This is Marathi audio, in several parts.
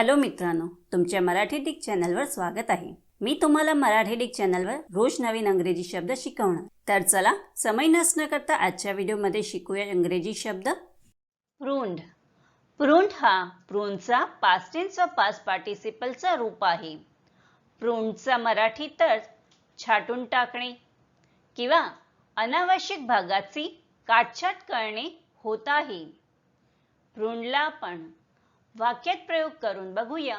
हॅलो मित्रांनो तुमच्या मराठी डिक चॅनलवर स्वागत आहे. मी तुम्हाला मराठी डिक चॅनलवर रोज नवीन अंग्रेजी शब्द शिकवणार. तर चला समय नसणं करता आजच्या व्हिडिओमध्ये शिकूया इंग्रजी शब्द. प्रुंड प्रुंड हा प्रूनचा पास्ट टेन्स व पार्टिसिपलचा रूप आहे. प्रुंडचा मराठी तर छाटून टाकणे किंवा अनावश्यक भागाची काटछाट करणे होत आहे. प्रुंडला आपण वाक्यात प्रयोग करून बघूया.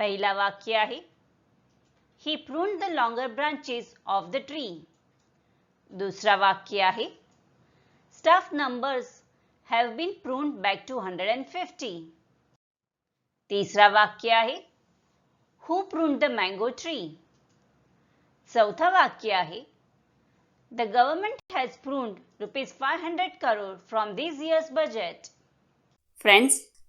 पहिला वाक्य आहे ही prune the longer branches of the tree दुसरा वाक्य आहे staff numbers have been prune back two hundred and fifty तिसरा वाक्य आहे who prune the mango tree चौथा वाक्य आहे the government has prune rupees five hundred crore from this years budget friends